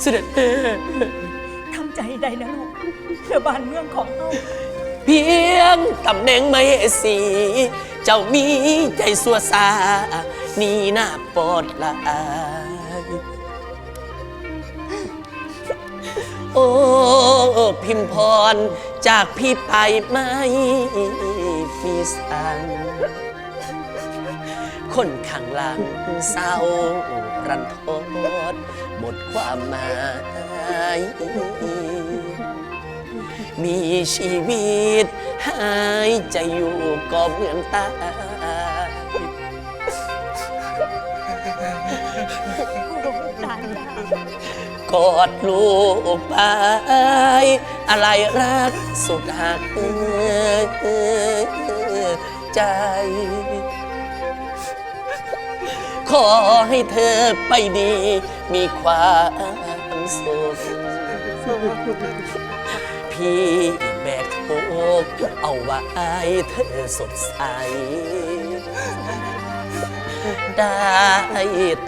เสด็จแม่ทำใจได้นะลูกเพื่อบ้านเมืองของเราเพียงตำแหน่งไม่สี เจ้ามีใจสัวซานี่น่าปลอดลายโอ้พิมพรจากพี่ไปไม่มีสั่งคนข้างหลังเศร้ารันทด หมดความหมาย มีชีวิตหายใจอยู่ก็เหมือนตายกอดลูกไป อะไรรักสุดหักใจ ขอให้เธอไปดี มีความสุขพี่แบกทุกข์เอาไว้เธอสดใส ได้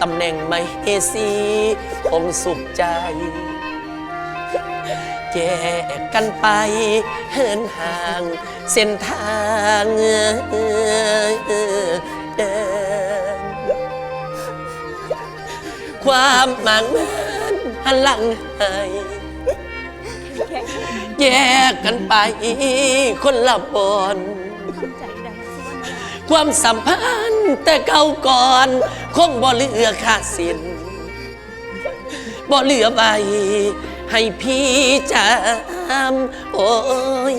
ตำแหน่งไม่เอซีคงสุขใจแยกกันไปเหินห่าง เส้นทางเดิน ความหมางมันหันหลังให้แข็งแยกกันไปคนละบนทำใจได้นะสุวรรณราชความสัมพันธ์แต่เก่าก่อนคงบ่เหลือค่าสินบ่เหลือใบให้พี่จำโอ้ย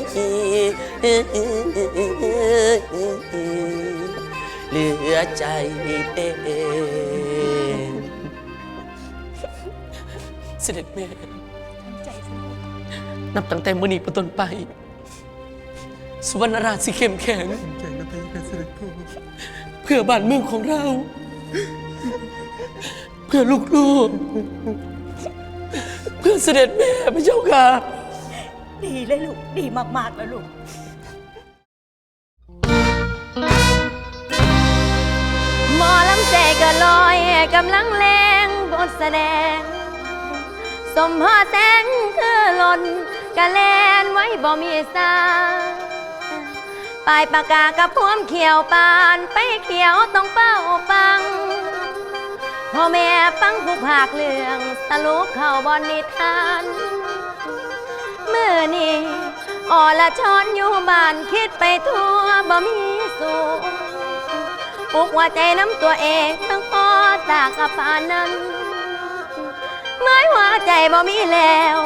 เหลือใจเอ เสด็จแม่ทำใจซะลูกนับตั้งแต่มื้อนี้เป็นต้นไป สุวรรณราชสิเข้มแข็ง แข่งนะพะยะค่ะเสด็จพ่อเพื่อบ้านเมืองของเรา เพื่อลูกๆ เพื่อเสด็จแม่พระเจ้าค่ะ ดีเลยลูก ดีมาก ๆ แล้วลูกหมอลำเสกก็ลอยกำลังแรงบทแสดง สมพ่อแสงคือหล่นกะแลนไว้บ่มีสาปลายปากกากับพวมเขียวปานไปเขียวต้องเป้าปังพ่อแม่ฟังผู้ภาคเรื่องสรุปข่าวบอนนิทานเมื่อนี้ออละช้อนอยู่บ้านคิดไปทั่วบ่มีสูงปุกหัวใจน้ำตัวเองทั้งพอตากกับปานนั้น เมื่อหัวใจบ่มีแล้ว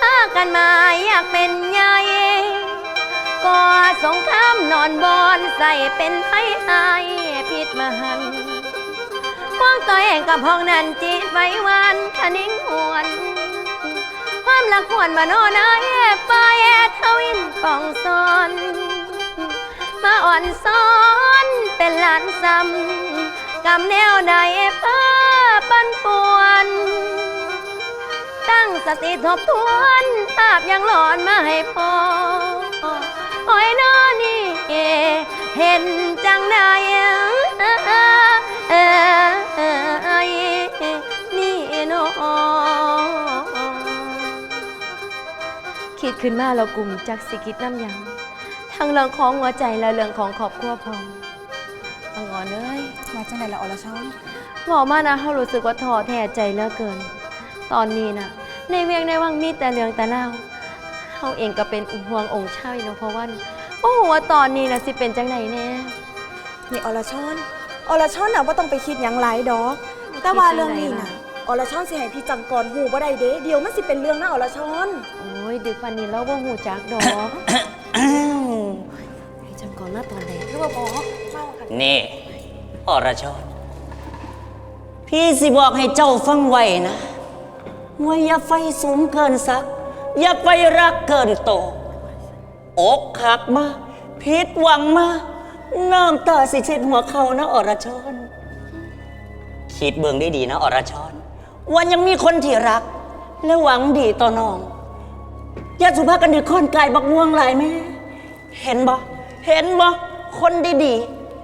หากันมาอยากเป็นใหญ่ก็สงครามนอนบอนใส่เป็นไห้หายผิดมหันต์ควางตัวเองกับห้องนั้นจิตไว้วันคนิ่งหวนความละควรมาโนนายไปทวินปองซอนมาอ่อนซ้อนเป็นหลานซ้ำกำแนวใดเพ้อปันป่วนตั้ง สติทบทวนภาพยังหลอนมาให้พอโอ้ยนอนี่เห็นจังใดนี่นอคิดขึ้นมาเรากลุ่มจากสิคิดน้ำยังทั้งเรื่องของหัวใจและเรื่องของครอบครัวพองเอางอนเลยมาจังไหนละอรชอนบอกมานะเขารู้สึกว่าท้อแท้ใจเหลือเกิน ตอนนี้น่ะ ในเวียงในวังมีแต่เรื่องแต่เล่าเขาเองก็เป็นห่วงองค์ชายนพวันว่าหัวาตอนนี้นะสิเป็นจังไหนแน่นี่อรชอนอรชอนน่ะว่าต้องไปคิดหยังหลายดอก แต่ว่าเรื่องนี้น่ะอรชอนสิให้พี่จังกรหูบ่ได้เด้เดี๋ยวมันสิเป็นเรื่องนะอรชอนโอ้ยดึกปันนี้เราบ่หูจักดอกให้จังก่อนหน้าตอนไหนคือว่าพอเมากันนี่อรชรพี่สิบอกให้เจ้าฟังไว้นะ ว่าอย่าไฟสูงเกินสัก อย่าไฟรักเกินโตอกหักมาผิดหวังมาน้ำตาสิเช็ดหัวเขานะอรชรคิดเบิ่งได้ดีนะอรชรว่ายังมีคนที่รัก และหวังดีต่อน้องอย่าสุภาพกันดึกค่อนกายบักม่วงหลายแม่ เห็นบ่เห็นบ่คนดี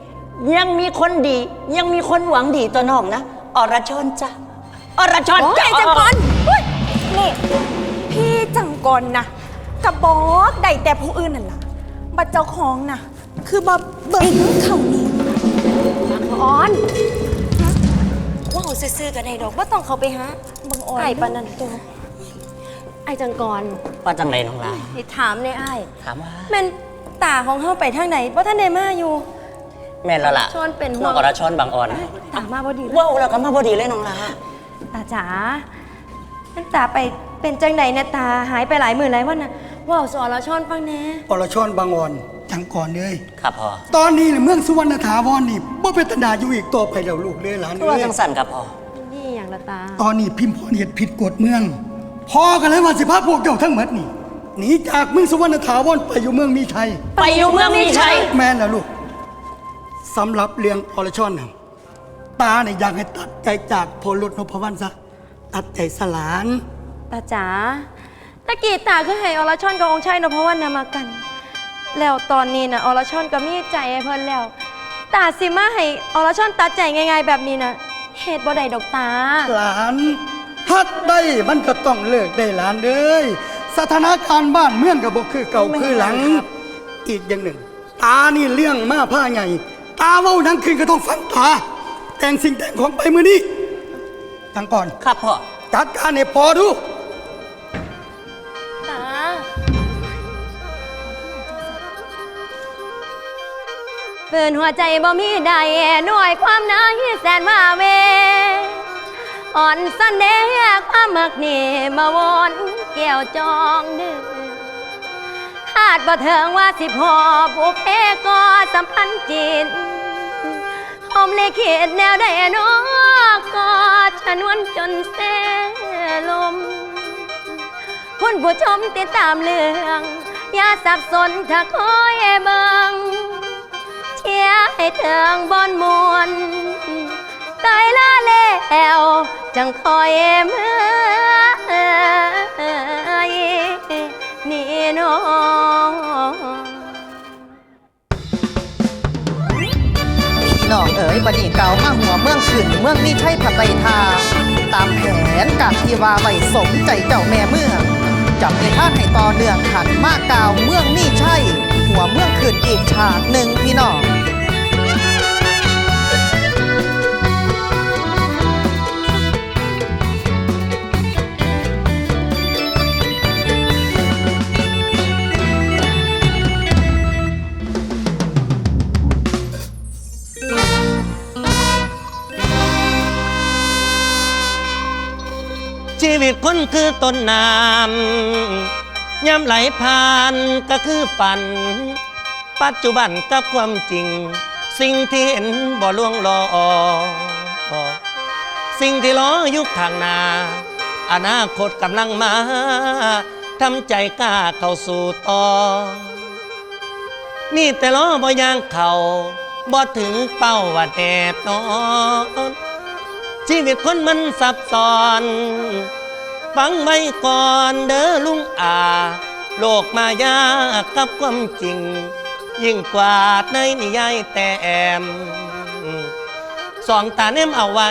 ๆยังมีคนดี ยังมีคนหวังดีต่อน้องนะอรชรจ้ะอรชรโอ้ยจ้ะจังก่อน เฮ้ยรนะกับบอกได้แต่ผู้อื่นนั่นล่ะ บัดเจ้าของน่ะคือบ่เบิ่งเขานี่อ่อนว่าเขาซื่อๆกันในดอกว่าต้องเขาไปหาบังอ่อนไอ้ปานนั้นตัวไอ้จังกรว่าจังไรน้องลาให้ถามในไอ้ายถามว่าแม่นตาของเฮาไปทางไหนเพราะท่านได้มาอยู่ แม่นแล้วล่ะชอนเป็นห่วงน้องอรชรบางอ่อนตามาบ่ดีเลยว้าวแล้วก็มาพอดีเลยน้องลาตาจ๋า นั่นตาไปเป็นจังไหนนะตาหายไปหลายหมื่นหลายวันนะว่าวสอนละชอนฟังแหน่อรชรบางอ่อนจังก่อนเลย ครับพ่อ ตอนนี้เนี่ยเมืองสุวรรณถาวรนี่บ่เป็นตนาอยู่อีกต่อไปแล้วลูกเลยหลานคือเอ้ว่ายจังสั่นครับพ่อ นี่อย่างละตา ตอนนี้พิมพ์พรเหตุผิดกฎเมืองพอกันเลยว่าสิพาพวกเจ้าทั้งหมดนี่หนีจากเมืองสุวรรณถาวรไปอยู่เมืองมีชัย ไปอยู่เมืองมีชัย แม่นแล้วลูกสำหรับเรื่องอรชรน่ะตาเนี่ยอยากให้ตัดใจจากพลรถนพวรรณซะ ตัดใจสลาน ตาจ๋าตะกี้ตาคือให้อรชอนกับองค์ชายนพวรรณนามากัน แล้วตอนนี้นะอรชอนก็มีใจให้เพิ่นแล้ว ตาสิมาให้อรชอนตัดใจง่ายๆแบบนี้นะเหตุบ่ได้ดอกตา หลานฮัดได้มันก็ต้องเลิกได้หลานเด้ยสถานการณ์บ้านเมืองกับบ่คือเก่าคือหลัง อีกอย่างหนึ่ง ตานี่เรื่องมาผ้าใหญ่ตาเว้าดังขึ้นก็ต้องฟังตา แต่งสิ่งแต่งของไปมือนี้ ตั้งก่อน ครับพ่อ จัดการให้พอดู ตา เปินหัวใจบ่มีใดหน่วยความนายแสนว่าเว อ่อนสันเดความมักนี่มาวนแก้วจองดึกคาดบ่เถิงว่าสิพอบุกเพก็สัมพันธ์จิตหอ มเลยคิดแนวใดเนอกก็ชนวนจนเสลม คุณผู้ชมติดตามเรื่อง อย่าสับสนถ้าคอยเบิงเชียร์ให้เถิงบอนมวนตายละแล้วจังคอยเมื่อนี่น้อง องเอ๋ยบัดนี้เก่ามาหัวเมืองขึ้นเมืองมีใช่ผัดใบทา ตามแผนกากที่ว่าไว้สมใจเจ้าแม่เมืองจับในท่านให้ต่อเนื่องขันมากกาวเมืองนี่ใช่ หัวเมืองขึ้นอีกฉากหนึ่งพี่น้อง คนคือต้นน้ำย่ำไหลผ่านก็คือฝัน ปัจจุบันกับความจริง สิ่งที่เห็นบ่ล่วงลอสิ่งที่รออยู่ข้างหน้าอนาคตกำลังมาทำใจกล้าเข้าสู่ต่อ มีแต่ล้อบ่ยางเขาบ่ถึงเป้าว่าแน่นอนชีวิตคนมันซับซ้อน ฟังไว้ก่อนเด้อลุงอา โลกมายากับความจริง ยิ่งกว่าในนิยายแต่แอมสองตาเนมเอาไว้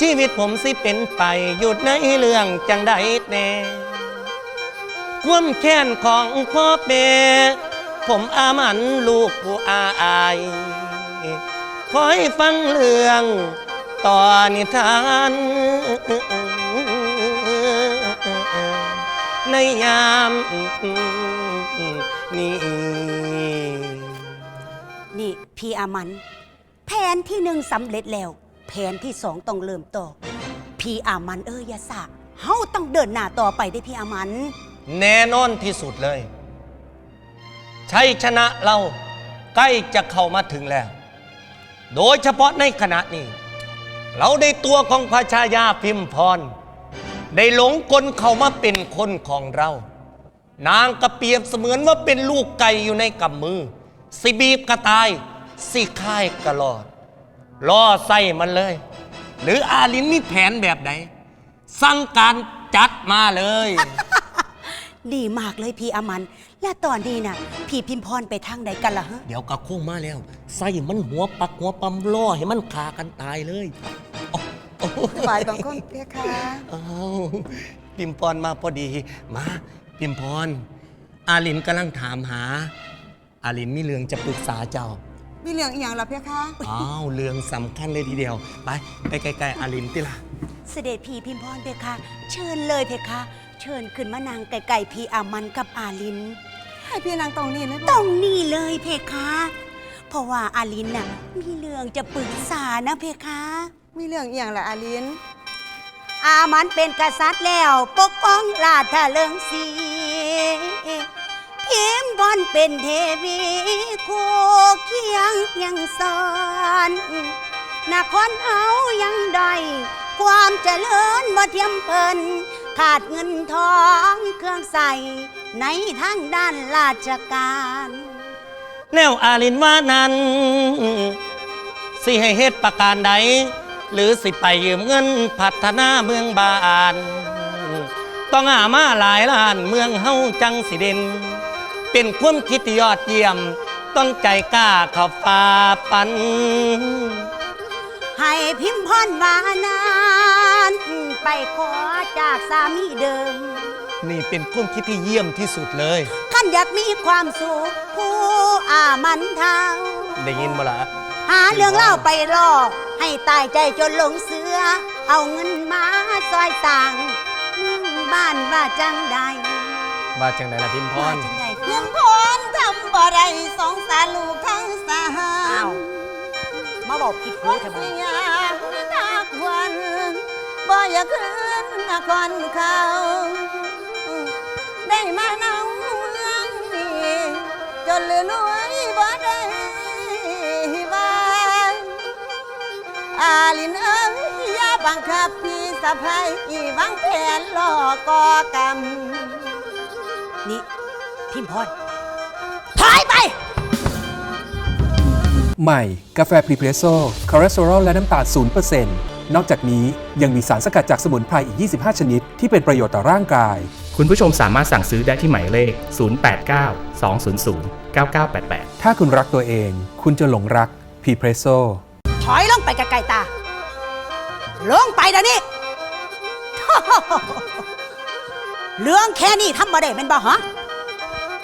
ชีวิตผมสิเป็นไปหยุดในเรื่องจังใดแน่ความแค้นของพ่อเปผมอามันลูกผู้อาอายคอยฟังเรื่องต่อนิทาน ในยามนี้นี่พี่อามัน แผนที่หนึ่งสำเร็จแล้ว แผนที่สองต้องเริ่มต่อ พี่อามันเอ้ยอยาสะเฮาต้องเดินหน้าต่อไปได้อพี่อามัน แน่นอนที่สุดเลยชัยชนะเราใกล้จะเข้ามาถึงแล้ว โดยเฉพาะในขณะนี้ เราได้ตัวของพระชายาพิมพร ได้หลงกลเข้ามาเป็นคนของเรา นางกระเปรียบเสมือนว่าเป็นลูกไก่อยู่ในกำมือ สิบีบกระตาย สิค่ายกระลอด ล่อใส่มันเลย หรืออาลินมีแผนแบบไหน สั่งการจัดมาเลย ดีมากเลยพี่อามัน และตอนนี้น่ะพี่พิมพรไปทางใดกันล่ะฮะ เดี๋ยวกระโค้งมาแล้วใส่มันหัวปักหัวปั๊มล่อให้มันขากันตายเลยโอ้โอ้ สบายบางคนเพคะอ้าวปิมปอนมาพอดี มาพิมพร อาลินกำลังถามหา อาลินมีเรื่องจะปรึกษาเจ้า มีเรื่องอีหยังล่ะเพคะอ้าวเรื่องสำคัญเลยทีเดียว ไปไปไกลๆอาลินติล่ะ เสด็จพี่พิมพรเพคะ เชิญเลยเพคะ เชิญขึ้นมานางไก่ๆพี่อามันกับอาลิน ให้พี่นางตรงนี้เลยตบ่รงนี้เลยเพคะ เพราะว่าอาลินน่ะมีเรื่องจะปรึกษานะเพคะ มีเรื่องอีหยังละอาลินอามันเป็นกษัตริย์แล้ว ปกป้องราชเลิงสีพิมพ์บอนเป็นเทวีคู่เคียงยังสอนนครเอายังได้ความเจริญบ่เทียมเพิ่นขาดเงินทองเครื่องใส่ในทางด้านราชการ แล้วอาลินว่านั้น สิให้เฮ็ดประการใด หรือสิไปยืมเงินพัฒนาเมืองบานต้องหามาหลายล้านเมืองเฮาจังสิเด่นเป็นความคิดที่ยอดเยี่ยม ต้องใจกล้าเขับฟ้าปัน ให้พิมพ์พรวานานไปขอจากสามีเดิม นี่เป็นความคิดที่เยี่ยมที่สุดเลยขันอยากมีความสุขผู้อามันเท้าได้ยินบ่ล่ะ หาเรื่องเล่าไปรอก ให้ตายใจจนหลงเสือ เอาเงินมาซอยต่างเมืองบ้านว่าจังใดว่าจังไดล่ะพิมพว่ารจังใดเพียงพรทำบ่ได้สงสารลูกทั้งสาอ้าวมาบอกผิดหูทำไมสิยามทักวันบ่อยากคืนนครเขาได้มาเนาเมืองนี้จนเหลือรวยบ่ได้ อาลินเอ้ยอย่าบังคับพี่สะพายอีวางแผนหลอกก่อกรรมนี่พิมพ์พรถอยไป ใหม่ กาแฟพรีเพรสโซ่คอเลสเตอรอลและน้ำตาล0%นอกจากนี้ยังมีสารสกัดจากสมุนไพรอีก 25 ชนิด ที่เป็นประโยชน์ต่อร่างกาย คุณผู้ชมสามารถสั่งซื้อได้ที่หมายเลข 089 200 9988 ถ้าคุณรักตัวเอง คุณจะหลงรักพรีเพรสโซ่ ถอยลงไปไกลๆตา ลงไปเดี๋ยวนี้ เรื่องแค่นี้ทำมาได้เป็นบ่ฮะ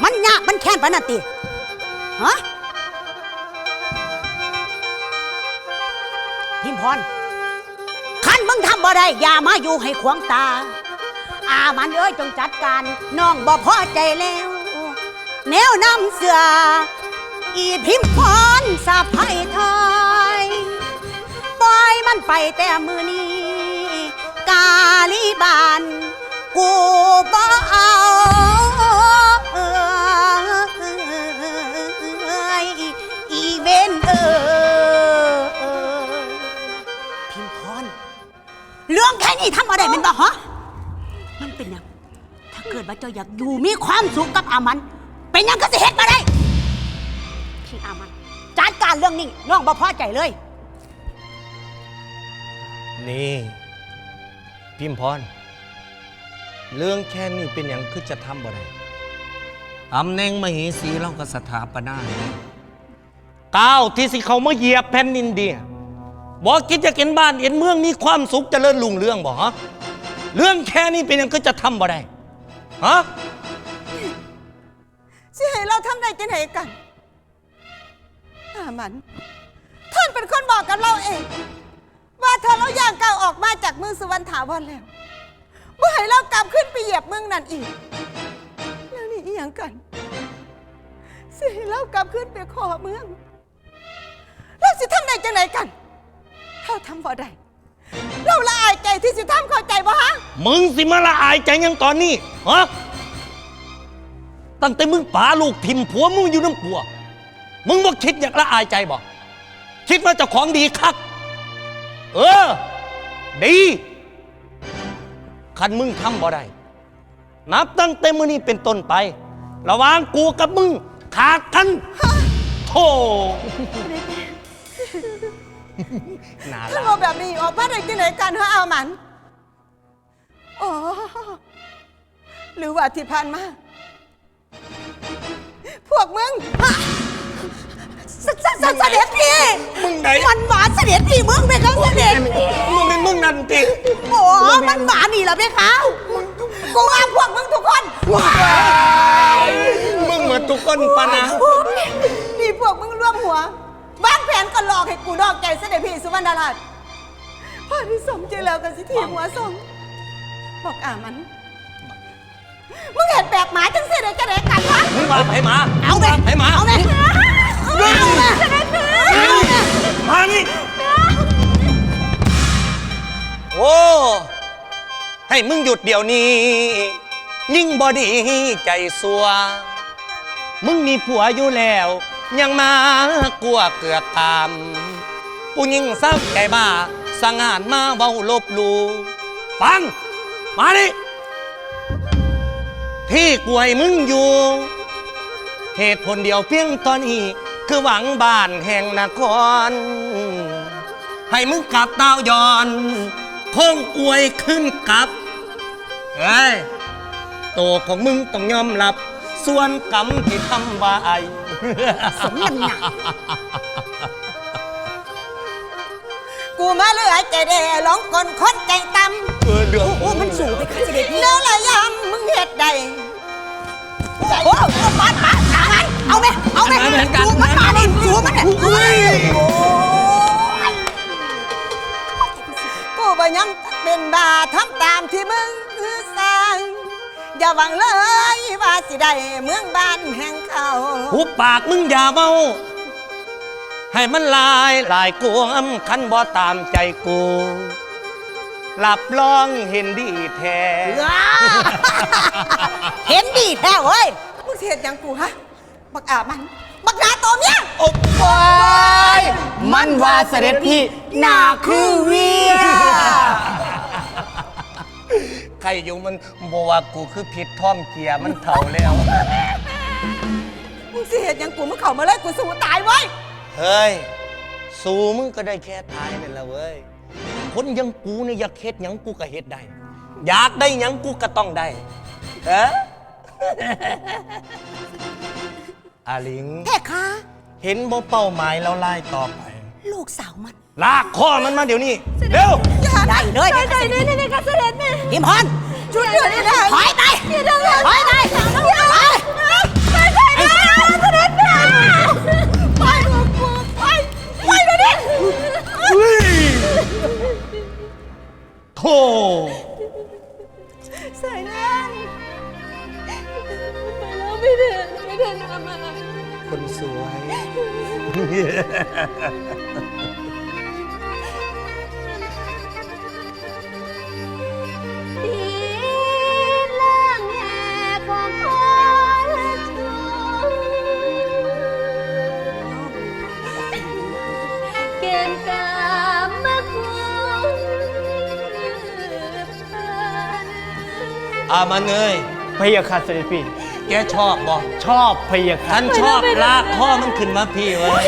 มันยากมันแค้นปานนันติฮะพิมพรขันมึงทำบ่ได้อย่ามาอยู่ให้ขวางตา อามันเอ้ยจงจัดการน้องบ่พอใจแล้ว แนวนำเสืออีพิมพรสะพายทอยปล่ อยมันไปแต่มือนี้ กาลีบานกูบ่เอาเอยอีเวนเออพิมพรเรื่องแค่นี้ทำอะไรมันบ่ฮะมันเป็นหยัง ถ้าเกิดว่าเจ้าอยากอยู่มีความสุขกับอามัน เป็นหยังก็สิเฮ็ดมาได้พี่อามันจัดการเรื่องนี้น้องบ่พอใจเลย นี่ พิมพรเรื่องแค่นี้เป็นอย่างคือจะทำบ่ได้ตำแหน่งมเหสีเราก็สถาปนาแล้ก้าวที่สิเขามาเหยียบแผ่นดินเดียบอกคิดจะเห็นบ้านเห็นเมืองมีความสุขจะเจริญรุ่งเรื่องบ่ฮะเรื่องแค่นี้เป็นอย่างคือจะทำบ่ได้ฮะสิให้เราทำได้จังไหนกันอามัน ท่านเป็นคนบอกกับเราเอง ว่าถ้าเราย่างก้าวออกมาจากเมืองสุวรรณถาวรแล้วบ่ให้เรากลับขึ้นไปเหยียบเมืองนั่นอีก แล้วนี่อีหยังกัน สิให้เรากลับขึ้นไปขอเมืองเราสิทำได้จังไหนกันเราทำบ่ได้เราละอายใจที่สิทำเข้าใจบ่ฮะมึงสิมาละอายใจยังตอนนี้ฮะตั้งแต่มึงป๋าลูกทิมผัวมึงอยู่น้ำปัว มึงบ่คิดอยากละอายใจบ่คิดว่าเจ้าของดีคัก เออ ดีคันมึงทำบ่ได้ นับตั้งแต่มื้อนี้เป็นต้นไป ระหว่างกูกับมึงขาดกันโธ่น่าถ้ารักเอาแบบนี้ออกมาได้จังไหนกันฮะอามัน อ๋อ หรือว่าที่ผ่านมา พวกมึงฮะ สสสเสด็จพี่มึงไหน มันหวานเสด็จพี่มึงไปเขาเสด็จมึงเป็นมึงนั่นติโอ้มันหวานนี่เหรอพี่เขากูว่าพวกมึงทุกคนว้ายมึงเหมือนทุกคนปะนะนี่พวกมึงร่วมหัววางแผนก็หลอกให้กูดอกใจเสด็จพี่สุวรรณราชพอที่สมใจแล้วกันสิทีหัวส่งบอกอ่ามันมึงเห็นแบบหมาจังเสิเลยจะได้กันวะมึงมาให้มา เอาไปให้มา เอาไป มานี่โอ้ให้มึงหยุดเดี๋ยวนี้ ยิ่งบอดีใจสัว มึงมีผัวอยู่แล้ว ยังมากลัวเกือกตามผู้หญิงซ้ำใจบ้าสังหารมาเบาลบหลูฟัง มาดิที่กวยมึงอยู่ เหตุผลเดียวเพียงตอนนี้ คือหวังบ้านแห่งนคร ให้มึงกลับดาวยอนคงอวยขึ้นกลับเฮ้ยโตวของมึงต้องยอมรับ ส่วนกรรมที่ทำไว้สมน้ำหนักกูมาเหลือใจเด้หลงกลคนใจต่ำเออเหลืองโอ้มันสูงไปค่ะเสด็จพี่เนื้อละยำมึงเฮ็ดได้โอ้ เอาไหมเหมือนกันสูมันมาดิสูมันเนี่ยเอาไหมกูบ่ยังเป็นบาทำตามที่มึงสร้าง อย่าหวังเลยว่าสิได้เมืองบ้านแห่งเขาหุบปากมึงอย่าเมาให้มันลายลายกวมคันบ่ตามใจกูหลับลองเห็นดีแท้ เห็นดีแท้เว้ยมึงสิเฮ็ดหยังกูฮะบักอามัน บักหนาตัวเมียโอ้ยมันว่าเสด็จพี่หนาคือเวียใครอยู่มันบอกว่ากูคือผิดท่อมเกียร์มันเท่าแล้วมึงสิเฮ็ดหยังกูมึงเข้ามาเลยกูสู้ตายไว้ยเฮ้ย สู้มึงก็ได้แค่ตายนี่แหละเว้ย คนอยังกูเนี่ยอยากเฮ็ดหยังกูก็เฮ็ดได้ อยากได้หยังกูก็ต้องได้เอ๊ะ อาลิงแค่ค่ะเห็นบ่เป้าหมายแล้วไล่ต่อไป ลูกสาวมัน ลากคอมันมาเดี๋ยวนี้ เร็ว ได้เลยใจใจนี่นี่นี่ก็เสด็จแม่พิมพรชุดเดือดนี่นะถอยไปถอยไปไปใจใจนี่เสด็จแม่ไปลูกกูไปไปเดี๋ยวนี้โธ่ใส่แน่ไปแล้ว ไม่เดินไม่เดินมาคนสวยที่ล่างแห่ของพ่อเกณฑ์กามมาคุมอามาเนยพยาค่ะเสด็จพี่ แกชอบบ่ชอบพยาค่ะท่านชอบลากข้อมันขึ้นมาพี่เว้ย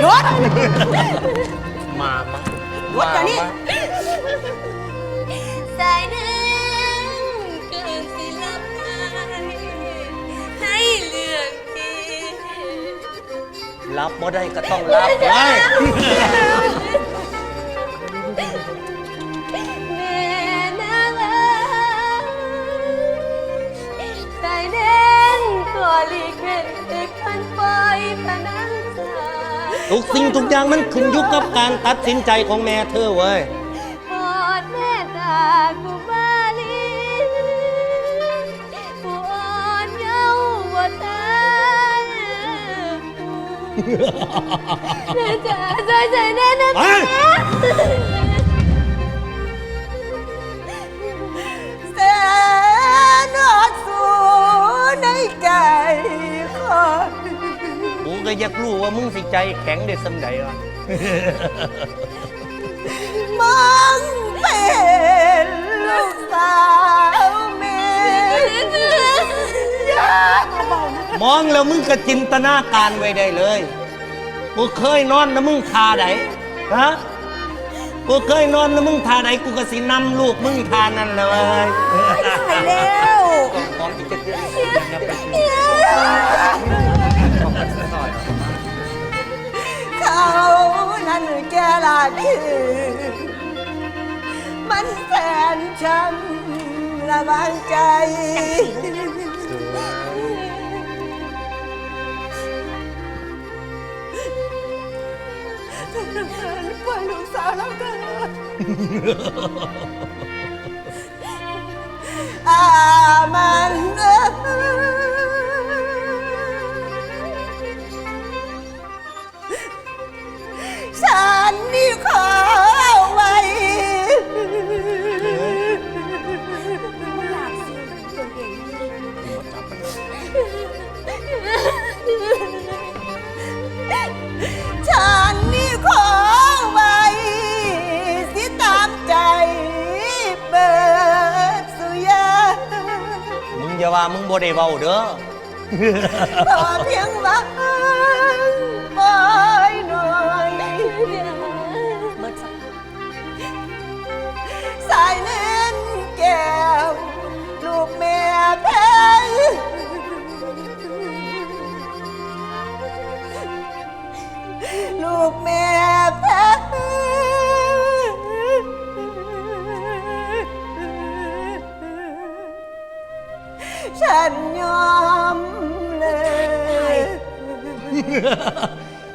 หยุดมามาหยุดเดี๋ยวนี้สายน้ำเกินสิลับหายให้เลือกที่รับบ่ได้ก็ต้องรับไว้ ลีกเห็นอีกพันปล่อยพนังสาทุกสิ่งทุกอย่างมันขึ้นอยู่กับการตัดสินใจของแม่เธอเว้ยโปรดแม่ตากุมาลีผู้อ่อนเยาว์วัฒนแม่จ๋าใจใจแน่นะเฮ้ยแส กูก็อยากรู้ว่ามึงสิใจแข็งได้สำใดวะ มึงเป็นลูกสาวแม่อย่ามองแล้วมึงก็จินตนาการไว้ได้เลยกูเคยนอนนะมึงทาไหนฮะกูเคยนอนนะมึงทาไหนกูก็สินำลูกมึงทานั่นเลยไปแล้ว ของอีกจะเดือนเนั้นแกลาคือไม่นแสนช้ำระบางใจทำงานปล่อยลูกสาวแล้วเถอะอามัน ขอไว้ฉันนี่ขอไว้สิตามใจเบิดสุยามึงอย่าว่ามึงบ่ได้เว้าเด้อ ขอเพียงว่า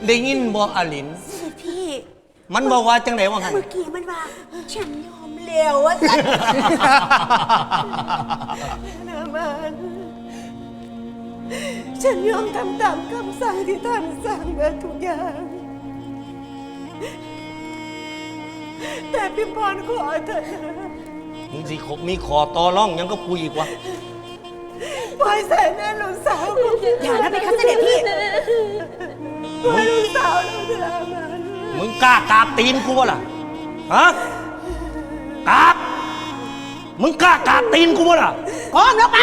ได้ยินบ่อลินพี่ มันบอกว่าจังไหนว่าหันเมื่อกี้มันว่า ฉันยอมเร็วอะสันนะมันฉันยอมทำตามคำสั่งที่ท่านสั่งมาทุกอย่าง แต่พี่พรขอเถอะนะมึงสิขบมีขอต่อร่องหยังก็กูอีกวะ ปล่อยใส่แม่ลูกสาวกูอย่านะเป็นคัสเด็จพี่ ปล่อยลูกสาวเราเถอะมันมึงกล้ากราบตีนกูวะล่ะฮะกราบมึงกล้ากราบตีนกูวะล่ะ ก้มลงไป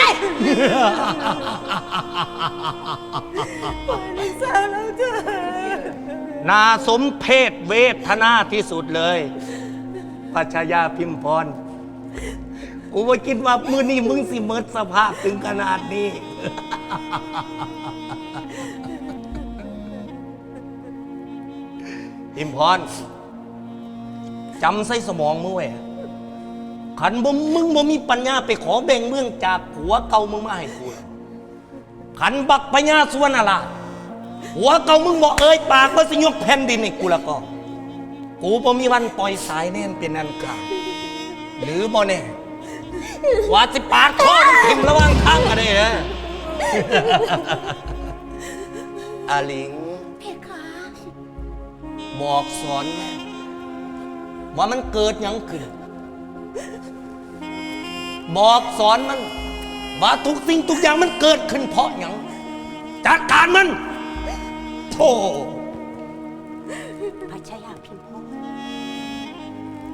ลูกสาวเราเถอะนาสมเพศเวทนาที่สุดเลย พัชยาพิมพร กูว่าคิดว่ามือนี้มึงสิเมิดสภาพถึงขนาดนี้พิมพรจำใส่สมองมึงไว้ขันบ่มึงบ่มีปัญญาไปขอแบ่งเมืองจากผัวเก่ามึงมาให้กูขันบักปัญญาส่วนอะไรผัวเก่ามึงบอกเอ้ยปากว่าสิยกแผ่นดินให้กูล้วก็ กูบ่มีวันปล่อยสายแน่นเป็นอันขาดหรือบ่แน่ ว่าสิปาดคอมึงทิ้งระหว่างทางกันเลยเหรออาหลิง เพคะบอกสอนแม่ว่ามันเกิดหยังขึ้น บอกสอนมัน ว่าทุกสิ่งทุกอย่างมันเกิดขึ้นเพราะหยังจัดการมันโธ่พระชายาพิมพ์พงษ์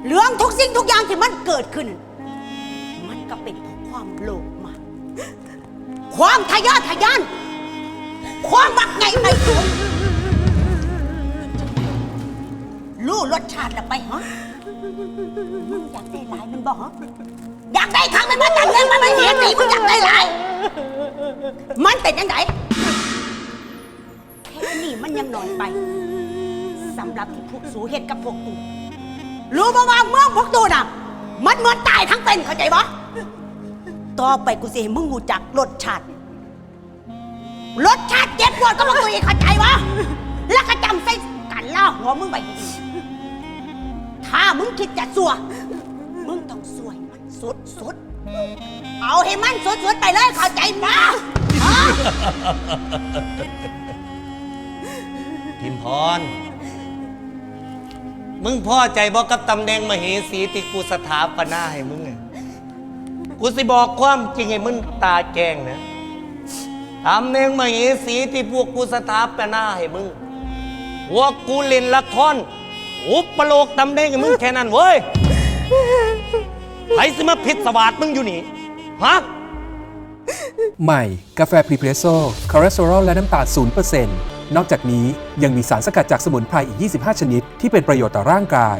เรื่องทุกสิ่งทุกอย่างที่มันเกิดขึ้นมัน ความโลภมาความทะยานทะยาน ความบักไงไงสูงรู้รสชาติละไปฮะมึงอยากได้หลายมันบอกฮะอยากได้ครั้งมันมาจังเงินมันไม่เห็นนี่มึงอยากได้หลาย มันเป็นยังไงแค่นี้มันยังนอยไปสำหรับที่พวกสูเหตุกับพวกตูรู้มาว่าเมืองพวกตูน่ะ มันเหมือนตายทั้งเป็นเข้าใจปะ ต่อไปกูสิให้มึงรู้จักรสชาติรสชาติเจ็บปวดก็มากูอีเข้าใจปะแล้วก็จำใส่กันล่าหัวมึงไปดีๆถ้ามึงคิดจะสัวมึงต้องสวยมันสุดสุดๆเอาให้มันสุดสุดๆไปเลยเข้าใจปะฮะพิมพร มึงพ่อใจบอกกับตำแหน่งมเหสีที่กูสถาปนาให้มึงอะ กูสิบอกความจริงให้มึงตาแกงนะตำแหน่งมเหสีที่พวกกูสถาปนาให้มึงพวกกูเล่นละครอุปโลกตำแหน่งให้มึงแค่นั้นเว้ยใครสิมาพิษสวาดมึงอยู่นี่ ฮะ ใหม่ กาแฟพรีเพรสโซ่คอเลสเตอรอลและน้ำตาล0%นนอกจากนี้ยังมีสารสกัดจากสมุนไพรอีก 25 ชนิด ที่เป็นประโยชน์ต่อร่างกาย